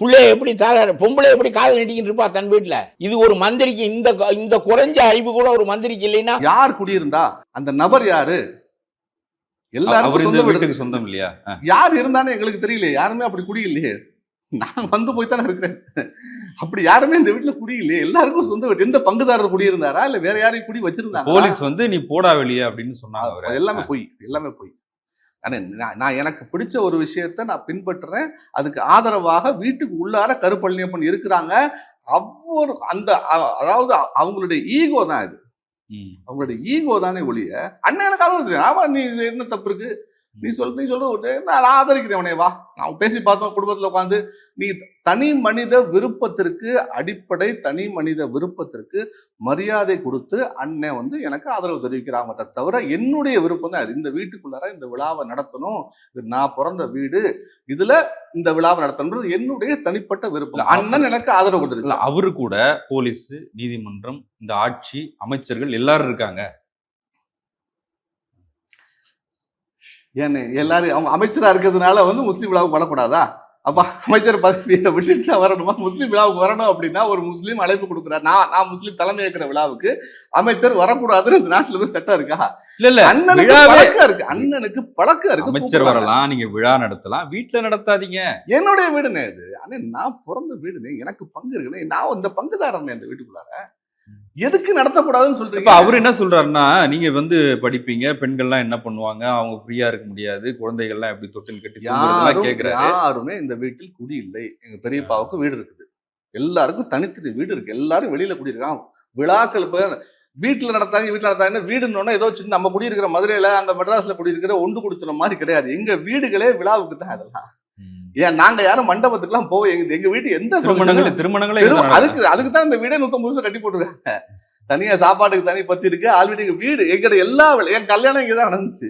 பிள்ளைய எப்படி தாழ பொம்பளை எப்படி கால் நீட்டிக்கிட்டு இருப்பா தன் வீட்டுல? இது ஒரு மந்திரிக்கு இந்த இந்த குறைஞ்ச அறிவு கூட ஒரு மந்திரிக்கு இல்லைன்னா? யார் குடியிருந்தா அந்த நபர் யாரு? எல்லாருக்கும் இந்த சொந்த வீடு வீட்டுக்கு சொந்தம் இல்லையா. யார் இருந்தானே எங்களுக்கு தெரியல யாருமே அப்படி குடி இல்லையே நான் வந்து போய் தானே இருக்கிறேன். அப்படி யாருமே இந்த வீட்டுல குடி இல்லையே எல்லாருக்கும் சொந்த வீடு. எந்த பங்குதாரர் குடி இருந்தாரா இல்ல வேற யாரையும் குடி வச்சிருந்தாங்க போலீஸ் வந்து நீ போடா வெளியே அப்படின்னு சொன்னாங்க எல்லாமே போய் எல்லாமே போய். ஆனா நான் நான் எனக்கு பிடிச்ச ஒரு விஷயத்த நான் பின்பற்றுறேன். அதுக்கு ஆதரவாக வீட்டுக்கு உள்ளார கருப்பழனியப்பன் இருக்கிறாங்க. அவ்வொரு அந்த அதாவது அவங்களுடைய ஈகோ தான் இது. அவங்களுடைய ஈகோ தானே ஒழிய அண்ணன் எனக்கு ஆதரவு தெரியும். ஆமா நீ என்ன தப்பு இருக்கு? நீ சொல் நீ சொல்ற நான் ஆதரிக்கிறேன் உன்னை வா. நான் பேசி பார்த்தோம் குடும்பத்துல உட்காந்து நீ தனி மனித விருப்பத்திற்கு அடிப்படை தனி மனித விருப்பத்திற்கு மரியாதை கொடுத்து அண்ணன் வந்து எனக்கு ஆதரவு தெரிவிக்கிறாங்க தவிர என்னுடைய விருப்பம் தான் அது. இந்த வீட்டுக்குள்ளார இந்த விழாவை நடத்தணும். இது நான் பிறந்த வீடு. இதுல இந்த விழாவை நடத்தணுன்றது என்னுடைய தனிப்பட்ட விருப்பம். அண்ணன் எனக்கு ஆதரவு கொடுத்துருக்கு அவரு கூட போலீஸ் நீதிமன்றம் இந்த ஆட்சி அமைச்சர்கள் எல்லாரும் இருக்காங்க. ஏன்னு எல்லாரும் அவங்க அமைச்சரா இருக்கிறதுனால வந்து முஸ்லீம் விழாவுக்கு வரக்கூடாதா? அப்ப அமைச்சர் பதவியை விட்டுட்டு தான் வரணுமா? முஸ்லீம் விழாவுக்கு வரணும் அப்படின்னா ஒரு முஸ்லீம் அழைப்பு கொடுக்குறார். நான் நான் முஸ்லீம் தலைமை ஏற்கிற விழாவுக்கு அமைச்சர் வரக்கூடாதுன்னு இந்த நாட்டுல இருந்து சட்டம் இருக்கா? இல்ல இல்ல. அண்ணனுக்கு பழக்கம் இருக்கு. அண்ணனுக்கு பழக்கம் இருக்கு. அமைச்சர். வரலாம் நீங்க விழா நடத்தலாம். வீட்டுல நடத்தாதீங்க. என்னுடைய வீடுனே இது. அண்ணே நான் பிறந்த வீடுனே எனக்கு பங்கு இருக்குனே நான் இந்த பங்குதாரன் இந்த வீட்டுக்குள்ளார. எதுக்கு நடத்தக்கூடாதுன்னு சொல்றீங்க? அவர் என்ன சொல்றாருன்னா நீங்க வந்து படிப்பீங்க பெண்கள்லாம் என்ன பண்ணுவாங்க? அவங்க ஃப்ரீயா இருக்க முடியாது குழந்தைகள்லாம் எப்படி தொட்டில் கட்டி தூங்குறதுலாம் யாரும் இந்த வீட்டில் குடி இல்லை எங்க பெரியப்பாவுக்கு வீடு இருக்குது. எல்லாருக்கும் தனித்தனி வீடு இருக்கு. எல்லாரும் வெளியில குடியிருக்காங்க. விழாக்கள் இப்ப வீட்டுல நடத்தாங்க வீட்டுல நடத்தாங்க வீடுன்னு ஏதோ சின்ன நம்ம குடியிருக்கிற மதுரையில அங்க மெட்ராஸ்ல குடியிருக்கிற ஒன்று கொடுத்துற மாதிரி கிடையாது. எங்க வீடுகளே விழாவுக்கு தான் அதெல்லாம். ஏன் நாங்க யாரும் மண்டபத்துக்குலாம் போவோம் எங்க எங்க வீட்டு எந்த திருமணங்கள் function- திருமணங்களே பெரும் இதுதான் அதுக்கு அதுக்கு தான் இந்த வீடே நூத்தம்பது வருஷம் கட்டி போட்டுருக்காங்க. தனியா சாப்பாட்டுக்கு தனி பத்தி இருக்கு ஆல்ரெடி வீடு எங்கட எல்லா என் கல்யாணம் இங்கதான் நடந்துச்சு.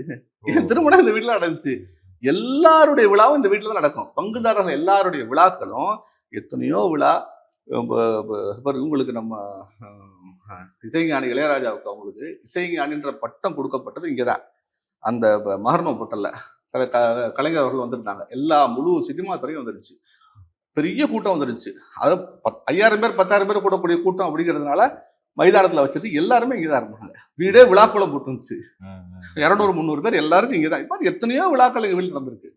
என் திருமணம் இந்த வீட்டுல நடந்துச்சு. எல்லாருடைய விழாவும் இந்த வீட்டுல தான் நடக்கும். பங்குதாரர்கள் எல்லாருடைய விழாக்களும் எத்தனையோ விழா உங்களுக்கு நம்ம இசைஞானி இளையராஜாவுக்கு அவங்களுக்கு இசைஞானின்ற பட்டம் கொடுக்கப்பட்டது இங்கதான். அந்த மகர்ணம் பொட்டல்ல. கல- க- கலைஞர் அவர்கள் வந்திருந்தாங்க. எல்லா முழு சினிமா துறையும் வந்துருச்சு. பெரிய கூட்டம் வந்துருச்சு. அது பத்- ஐயாயிரம் பேர் பத்தாயிரம் பேர் கூடக்கூடிய கூட்டம் அப்படிங்கிறதுனால மைதானத்துல வச்சுட்டு எல்லாருமே இங்கதான் இருந்தாங்க. வீடே விழாக்குளம் போட்டுருந்துச்சு. இரநூறு முந்நூறு பேர் எல்லாருக்கும் இங்கதான். இப்ப அது எத்தனையோ விழாக்கள் எங்க வீட்டில் நடந்திருக்கு.